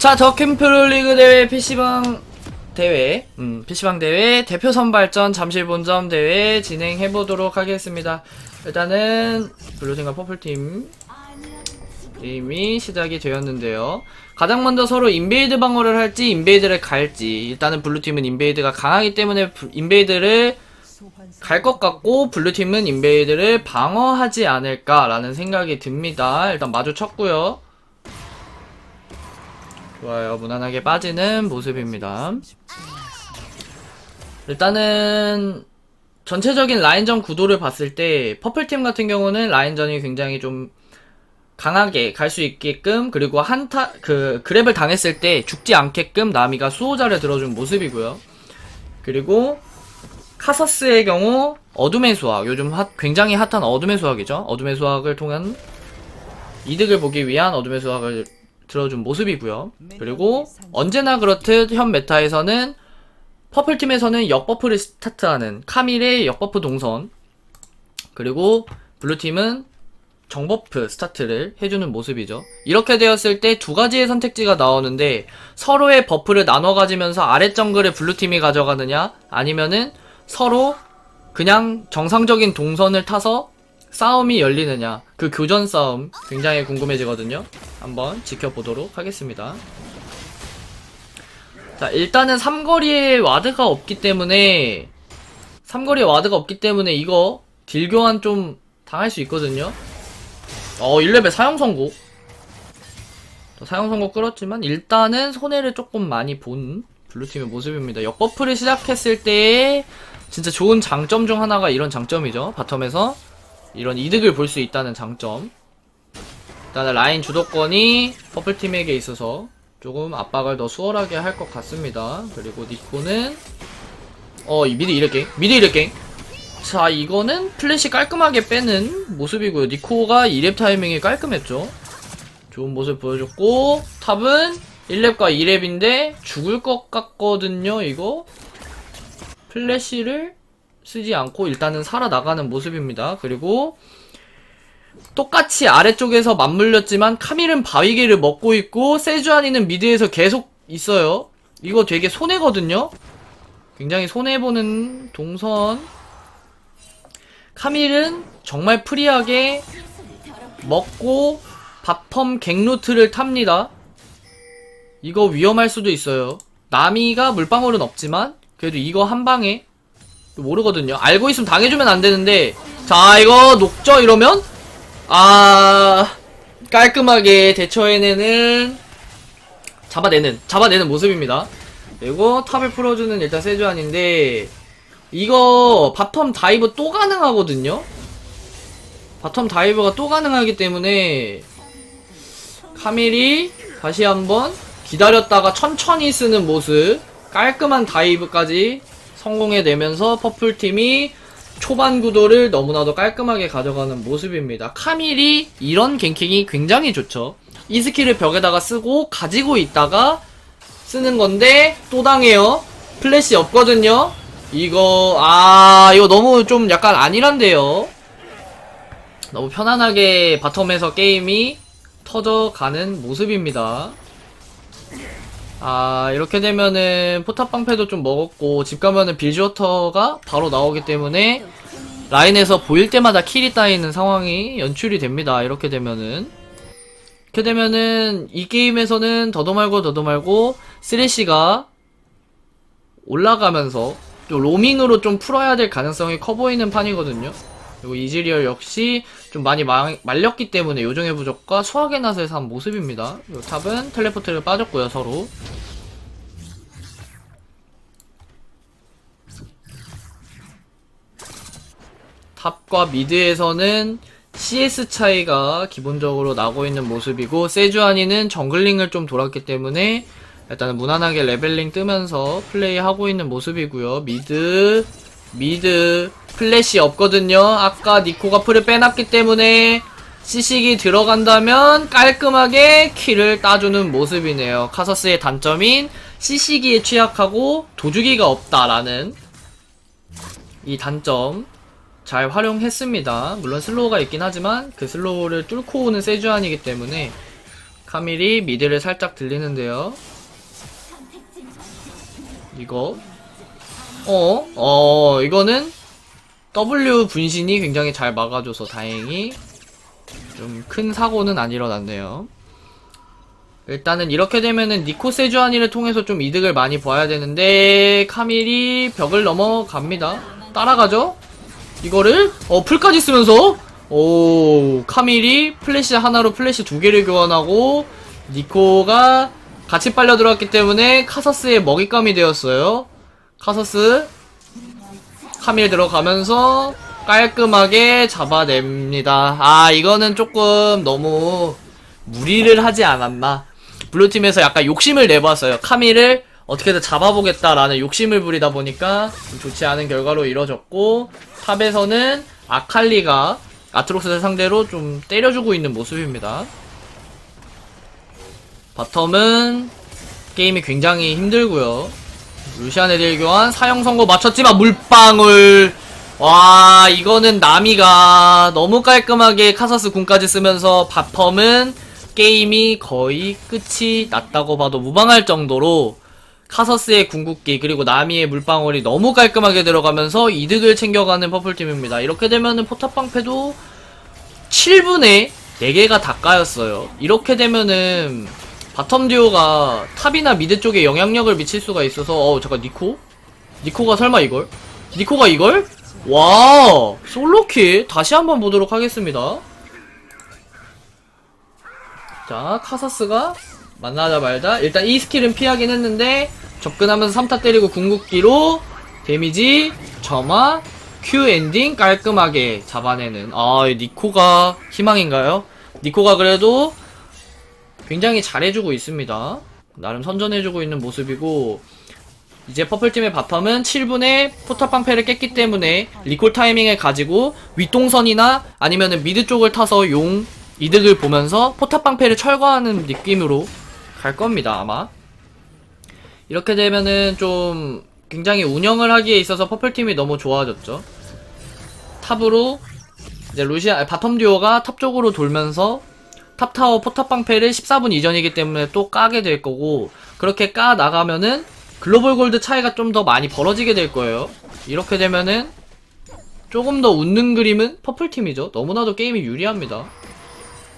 자, 더 캠프롤리그 대회 PC방 대회, 음, PC방 대회 대표 선발전 잠실 본점 대회 진행해 보도록 하겠습니다. 일단은 블루팀과 퍼플팀 이미 시작이 되었는데요. 가장 먼저 서로 인베이드 방어를 할지 인베이드를 갈지 일단은 블루팀은 인베이드가 강하기 때문에 부- 인베이드를 갈 것 같고 블루팀은 인베이드를 방어하지 않을까라는 생각이 듭니다. 일단 마주쳤고요. 좋아요. 무난하게 빠지는 모습입니다. 일단은 전체적인 라인전 구도를 봤을 때 퍼플팀 같은 경우는 라인전이 굉장히 좀 강하게 갈 수 있게끔 그리고 한타 그 그랩을 당했을 때 죽지 않게끔 나미가 수호자를 들어준 모습이고요. 그리고 카서스의 경우 어둠의 수학 요즘 핫- 굉장히 핫한 어둠의 수학이죠. 어둠의 수학을 통한 이득을 보기 위한 어둠의 수학을 들어준 모습이고요. 그리고 언제나 그렇듯 현 메타에서는 퍼플팀에서는 역버프를 스타트하는 카밀의 역버프 동선 그리고 블루팀은 정버프 스타트를 해주는 모습이죠. 이렇게 되었을 때 두 가지의 선택지가 나오는데 서로의 버프를 나눠 가지면서 아래 정글을 블루팀이 가져가느냐 아니면은 서로 그냥 정상적인 동선을 타서 싸움이 열리느냐 그 교전 싸움 굉장히 궁금해지거든요. 한번 지켜보도록 하겠습니다. 자 일단은 삼거리에 와드가 없기 때문에 삼거리에 와드가 없기 때문에 이거 딜 교환 좀 당할 수 있거든요. 어 1레벨 사용 선고 또 사용 선고 끌었지만 일단은 손해를 조금 많이 본 블루팀의 모습입니다. 역버프를 시작했을 때 진짜 좋은 장점 중 하나가 이런 장점이죠. 바텀에서 이런 이득을 볼 수 있다는 장점. 일단은 라인 주도권이 퍼플팀에게 있어서 조금 압박을 더 수월하게 할 것 같습니다. 그리고 니코는 어, 이 미드 이랬게 미드 이랬게 자, 이거는 플래시 깔끔하게 빼는 모습이고요. 니코가 2렙 타이밍이 깔끔했죠. 좋은 모습 보여줬고 탑은 1렙과 2렙인데 죽을 것 같거든요, 이거. 플래시를 쓰지 않고 일단은 살아나가는 모습입니다. 그리고 똑같이 아래쪽에서 맞물렸지만 카밀은 바위개를 먹고 있고 세주안이는 미드에서 계속 있어요. 이거 되게 손해거든요. 굉장히 손해보는 동선. 카밀은 정말 프리하게 먹고 바텀 갱루트를 탑니다. 이거 위험할 수도 있어요. 나미가 물방울은 없지만 그래도 이거 한 방에 모르거든요. 알고 있으면 당해주면 안 되는데 자 이거 녹죠 이러면 아 깔끔하게 대처해내는 잡아내는 잡아내는 모습입니다. 그리고 탑을 풀어주는 일단 세주안인데 이거 바텀 다이브 또 가능하거든요. 바텀 다이브가 또 가능하기 때문에 카밀이 다시 한번 기다렸다가 천천히 쓰는 모습 깔끔한 다이브까지 성공해내면서 퍼플팀이 초반 구도를 너무나도 깔끔하게 가져가는 모습입니다. 카밀이 이런 갱킹이 굉장히 좋죠. 이 스킬을 벽에다가 쓰고 가지고 있다가 쓰는 건데 또 당해요. 플래시 없거든요. 이거 아 이거 너무 좀 약간 아니란데요. 너무 편안하게 바텀에서 게임이 터져가는 모습입니다. 아 이렇게 되면은 포탑 방패도 좀 먹었고 집 가면은 빌지워터가 바로 나오기 때문에 라인에서 보일 때마다 킬이 따이는 상황이 연출이 됩니다. 이렇게 되면은 이렇게 되면은 이 게임에서는 더도 말고 더도 말고 쓰레쉬가 올라가면서 좀 로밍으로 좀 풀어야 될 가능성이 커 보이는 판이거든요. 그리고 이즈리얼 역시 좀 많이 마- 말렸기 때문에 요정의 부족과 수학의 낫을 산 모습입니다. 요 탑은 텔레포트를 빠졌고요, 서로. 탑과 미드에서는 CS 차이가 기본적으로 나고 있는 모습이고 세주아니는 정글링을 좀 돌았기 때문에 일단은 무난하게 레벨링 뜨면서 플레이하고 있는 모습이고요. 미드 미드 플래시 없거든요. 아까 니코가 풀을 빼놨기 때문에 시식이 들어간다면 깔끔하게 킬을 따주는 모습이네요. 카서스의 단점인 시시기에 취약하고 도주기가 없다라는 이 단점 잘 활용했습니다. 물론 슬로우가 있긴 하지만 그 슬로우를 뚫고 오는 세주안이기 때문에 카밀이 미드를 살짝 들리는데요. 이거 어? 어 이거는 W 분신이 굉장히 잘 막아줘서 다행히 좀 큰 사고는 안 일어났네요. 일단은 이렇게 되면은 니코 세주아니를 통해서 좀 이득을 많이 봐야 되는데 카밀이 벽을 넘어갑니다. 따라가죠? 이거를 어 풀까지 쓰면서 오 카밀이 플래시 하나로 플래시 두 개를 교환하고 니코가 같이 빨려 들어왔기 때문에 카서스의 먹잇감이 되었어요. 카서스 카밀 들어가면서 깔끔하게 잡아냅니다. 아 이거는 조금 너무 무리를 하지 않았나. 블루팀에서 약간 욕심을 내봤어요. 카밀을 어떻게든 잡아보겠다라는 욕심을 부리다 보니까 좀 좋지 않은 결과로 이뤄졌고 탑에서는 아칼리가 아트록스를 상대로 좀 때려주고 있는 모습입니다. 바텀은 게임이 굉장히 힘들고요. 루시안 에딜 교환 사형 선고 맞췄지만 물방울 와 이거는 나미가 너무 깔끔하게 카사스 궁까지 쓰면서 바텀은 게임이 거의 끝이 났다고 봐도 무방할 정도로 카서스의 궁극기 그리고 나미의 물방울이 너무 깔끔하게 들어가면서 이득을 챙겨가는 퍼플팀입니다. 이렇게 되면은 포탑방패도 7분에 4개가 다 까였어요. 이렇게 되면은 바텀 듀오가 탑이나 미드 쪽에 영향력을 미칠 수가 있어서 어 잠깐 니코? 니코가 설마 이걸? 니코가 이걸? 와 솔로킬 다시 한번 보도록 하겠습니다. 자 카사스가 만나자마자 일단 이 스킬은 피하긴 했는데 접근하면서 3타 때리고 궁극기로 데미지 점화 Q 엔딩 깔끔하게 잡아내는 아 니코가 희망인가요? 니코가 그래도 굉장히 잘해주고 있습니다. 나름 선전해주고 있는 모습이고 이제 퍼플팀의 바텀은 7분에 포탑방패를 깼기 때문에 리콜 타이밍을 가지고 윗동선이나 아니면은 미드 쪽을 타서 용 이득을 보면서 포탑방패를 철거하는 느낌으로 갈 겁니다 아마 이렇게 되면은 좀 굉장히 운영을 하기에 있어서 퍼플팀이 너무 좋아졌죠 탑으로 이제 루시아 아니, 바텀 듀오가 탑 쪽으로 돌면서 탑타워 포탑방패를 14분 이전이기 때문에 또 까게 될 거고 그렇게 까 나가면은 글로벌 골드 차이가 좀 더 많이 벌어지게 될 거예요. 이렇게 되면은 조금 더 웃는 그림은 퍼플팀이죠. 너무나도 게임이 유리합니다.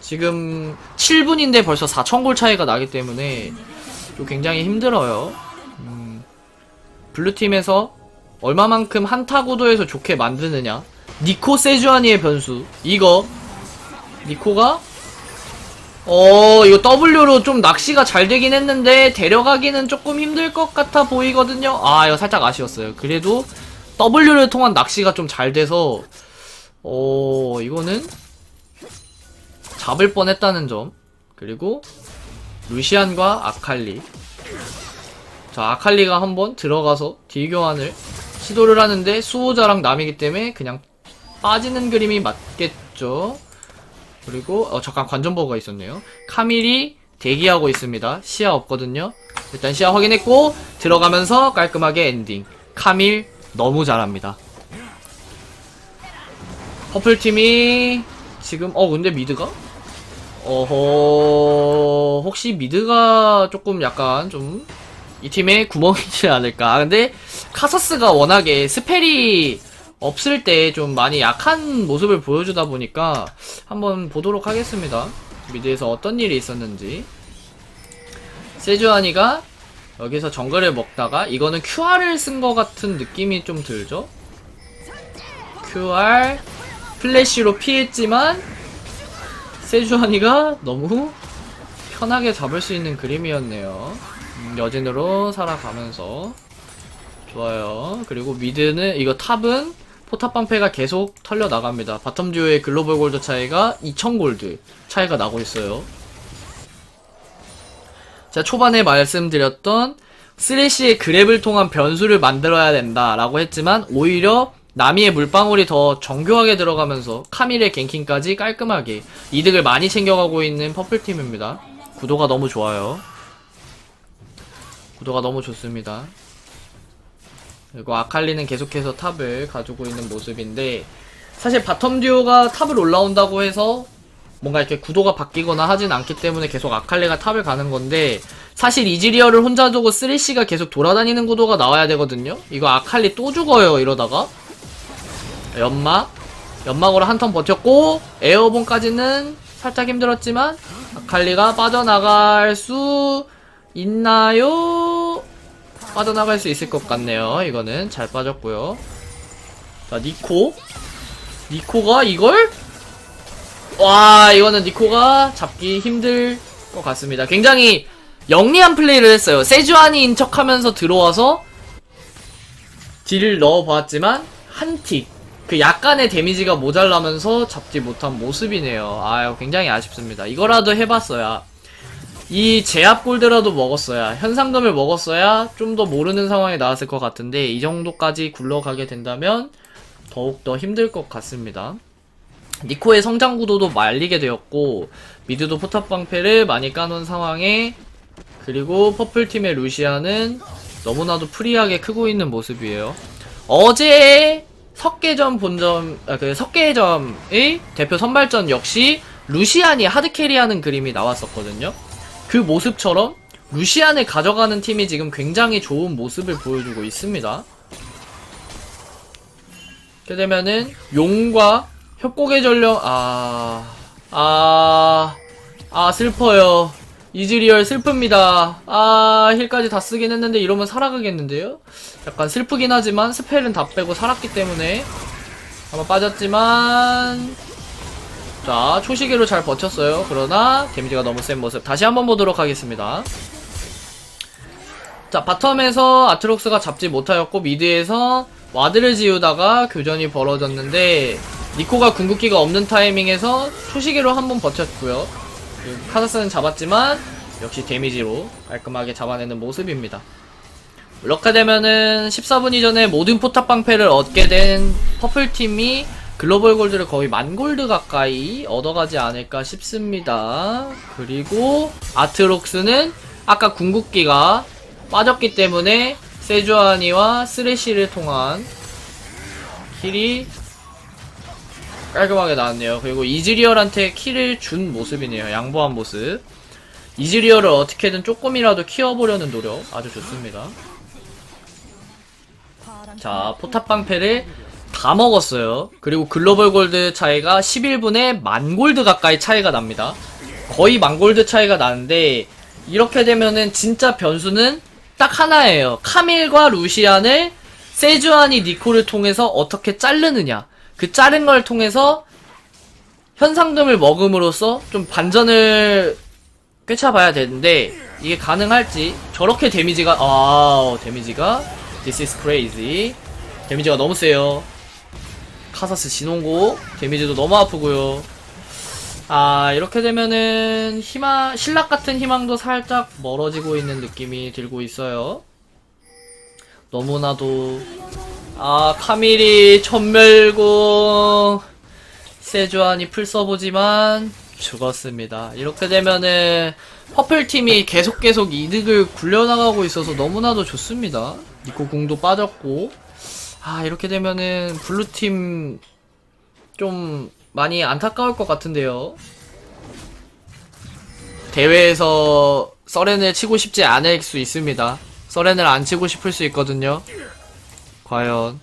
지금 7분인데 벌써 4,000골 차이가 나기 때문에 또 굉장히 힘들어요. 음, 블루팀에서 얼마만큼 한타 구도에서 좋게 만드느냐. 니코 세주아니의 변수. 이거 니코가 어, 이거 W로 좀 낚시가 잘 되긴 했는데, 데려가기는 조금 힘들 것 같아 보이거든요? 아, 이거 살짝 아쉬웠어요. 그래도, W를 통한 낚시가 좀 잘 돼서, 어, 이거는, 잡을 뻔 했다는 점. 그리고, 루시안과 아칼리. 자, 아칼리가 한번 들어가서 딜 교환을 시도를 하는데, 수호자랑 남이기 때문에 그냥 빠지는 그림이 맞겠죠? 그리고 어 잠깐 관전버그가 있었네요. 카밀이 대기하고 있습니다. 시야 없거든요. 일단 시야 확인했고 들어가면서 깔끔하게 엔딩. 카밀 너무 잘합니다. 퍼플 팀이 지금 어 근데 미드가 어허 혹시 미드가 조금 약간 좀 이 팀에 구멍이지 않을까. 아, 근데 카서스가 워낙에 스펠이 없을 때 좀 많이 약한 모습을 보여주다 보니까 한번 보도록 하겠습니다. 미드에서 어떤 일이 있었는지. 세주아니가 여기서 정글을 먹다가 이거는 QR을 쓴 것 같은 느낌이 좀 들죠? QR 플래시로 피했지만 세주아니가 너무 편하게 잡을 수 있는 그림이었네요. 음, 여진으로 살아가면서 좋아요. 그리고 미드는 이거 탑은 포탑 방패가 계속 털려 나갑니다. 바텀 듀오의 글로벌 골드 차이가 2000 골드 차이가 나고 있어요. 제가 초반에 말씀드렸던 쓰레쉬의 그랩을 통한 변수를 만들어야 된다라고 했지만 오히려 나미의 물방울이 더 정교하게 들어가면서 카밀의 갱킹까지 깔끔하게 이득을 많이 챙겨가고 있는 퍼플팀입니다. 구도가 너무 좋아요. 구도가 너무 좋습니다. 그리고 아칼리는 계속해서 탑을 가지고 있는 모습인데 사실 바텀 듀오가 탑을 올라온다고 해서 뭔가 이렇게 구도가 바뀌거나 하진 않기 때문에 계속 아칼리가 탑을 가는 건데 사실 이즈리얼을 혼자 두고 쓰리시가 계속 돌아다니는 구도가 나와야 되거든요 이거 아칼리 또 죽어요 이러다가 연막 연막으로 한 턴 버텼고 에어본까지는 살짝 힘들었지만 아칼리가 빠져나갈 수 있나요? 빠져나갈 수 있을 것 같네요. 이거는 잘 빠졌고요. 자 니코? 니코가 이걸? 와 이거는 니코가 잡기 힘들 것 같습니다. 굉장히 영리한 플레이를 했어요. 세주안이인 척 하면서 들어와서 딜을 넣어보았지만 한 틱. 그 약간의 데미지가 모자라면서 잡지 못한 모습이네요. 아유 굉장히 아쉽습니다. 이거라도 해봤어야 이 제압 골드라도 먹었어야 현상금을 먹었어야 좀 더 모르는 상황이 나왔을 것 같은데 이 정도까지 굴러가게 된다면 더욱더 힘들 것 같습니다 니코의 성장 구도도 말리게 되었고 미드도 포탑 방패를 많이 까놓은 상황에 그리고 퍼플팀의 루시아는 너무나도 프리하게 크고 있는 모습이에요. 어제 석계점 본점 아, 그 석계점의 대표 선발전 역시 루시안이 하드캐리하는 그림이 나왔었거든요. 그 모습처럼 루시안을 가져가는 팀이 지금 굉장히 좋은 모습을 보여주고 있습니다. 이렇게 되면은 용과 협곡의 전령 아... 아... 아 슬퍼요 이즈리얼 슬픕니다 아 힐까지 다 쓰긴 했는데 이러면 살아가겠는데요? 약간 슬프긴 하지만 스펠은 다 빼고 살았기 때문에 한번 빠졌지만 자 초시계로 잘 버텼어요. 그러나 데미지가 너무 센 모습 다시 한번 보도록 하겠습니다. 자 바텀에서 아트록스가 잡지 못하였고 미드에서 와드를 지우다가 교전이 벌어졌는데 니코가 궁극기가 없는 타이밍에서 초시계로 한번 버텼고요. 그리고 카사스는 잡았지만 역시 데미지로 깔끔하게 잡아내는 모습입니다. 이렇게 되면은 14분 이전에 모든 포탑 방패를 얻게 된 퍼플팀이 글로벌 골드를 거의 만 골드 가까이 얻어가지 않을까 싶습니다. 그리고 아트록스는 아까 궁극기가 빠졌기 때문에 세주아니와 쓰레쉬를 통한 킬이 깔끔하게 나왔네요. 그리고 이즈리얼한테 킬을 준 모습이네요. 양보한 모습. 이즈리얼을 어떻게든 조금이라도 키워보려는 노력 아주 좋습니다. 자, 포탑 방패를 다 먹었어요. 그리고 글로벌 골드 차이가 11분에 만 골드 가까이 차이가 납니다. 거의 만 골드 차이가 나는데 이렇게 되면은 진짜 변수는 딱 하나예요. 카밀과 루시안을 세주안이 니코를 통해서 어떻게 자르느냐. 그 자른 걸 통해서 현상금을 먹음으로써 좀 반전을 꿰차봐야 되는데 이게 가능할지 저렇게 데미지가 아 데미지가 This is crazy 데미지가 너무 세요 카사스 진홍고. 데미지도 너무 아프고요. 아 이렇게 되면은 희망 신락 같은 희망도 살짝 멀어지고 있는 느낌이 들고 있어요. 너무나도. 아 카밀이 전멸고 세주안이 풀 써보지만 죽었습니다. 이렇게 되면은 퍼플팀이 계속 계속 이득을 굴려나가고 있어서 너무나도 좋습니다. 니코 궁도 빠졌고 아 이렇게 되면은 블루팀 좀 많이 안타까울 것 같은데요. 대회에서 서렌을 치고 싶지 않을 수 있습니다. 서렌을 안 치고 싶을 수 있거든요. 과연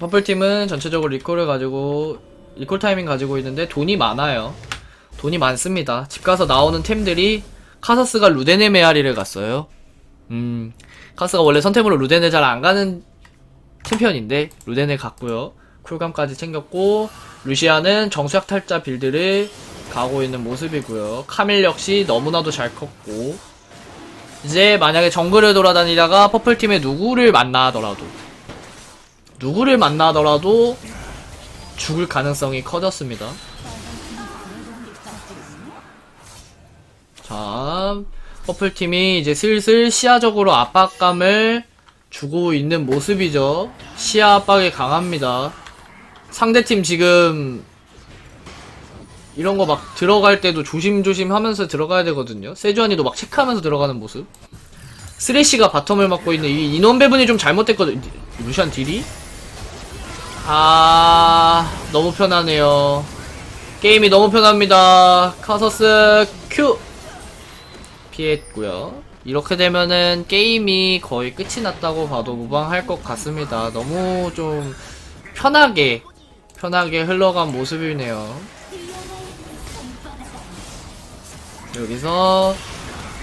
퍼플팀은 전체적으로 리콜을 가지고 리콜 타이밍 가지고 있는데 돈이 많아요. 돈이 많습니다. 집 가서 나오는 템들이 카사스가 루데네 메아리를 갔어요. 음, 카사스가 원래 선템으로 루데네 잘안 가는 챔피언인데 루데네 갔고요. 쿨감까지 챙겼고 루시아는 정수약 탈자 빌드를 가고 있는 모습이고요. 카밀 역시 너무나도 잘 컸고 이제 만약에 정글을 돌아다니다가 퍼플팀의 누구를 만나더라도 누구를 만나더라도 죽을 가능성이 커졌습니다. 자, 퍼플팀이 이제 슬슬 시야적으로 압박감을 주고 있는 모습이죠. 시야 압박이 강합니다. 상대팀 지금 이런 거 막 들어갈 때도 조심조심 하면서 들어가야 되거든요. 세주안이도 막 체크하면서 들어가는 모습. 쓰레쉬가 바텀을 맡고 있는 이 인원 배분이 좀 잘못됐거든요. 루시안 딜이? 아, 너무 편하네요. 게임이 너무 편합니다. 카서스 큐! 피했고요. 이렇게 되면은 게임이 거의 끝이 났다고 봐도 무방할 것 같습니다. 너무 좀 편하게, 편하게 흘러간 모습이네요. 여기서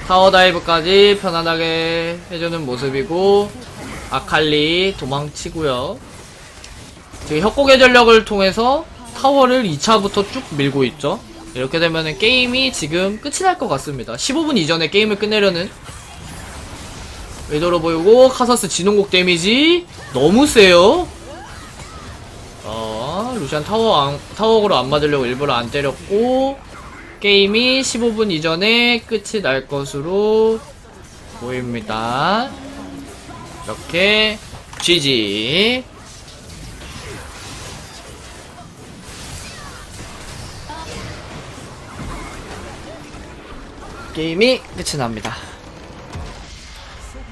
타워 다이브까지 편안하게 해주는 모습이고, 아칼리 도망치고요. 지금 협곡의 전력을 통해서 타워를 2차부터 쭉 밀고 있죠. 이렇게 되면은 게임이 지금 끝이 날 것 같습니다. 15분 이전에 게임을 끝내려는 의도로 보이고 카서스 진홍곡 데미지 너무 세요. 어, 루시안 타워 안, 타워로 안 맞으려고 일부러 안 때렸고 게임이 15분 이전에 끝이 날 것으로 보입니다. 이렇게 GG 게임이 끝이 납니다.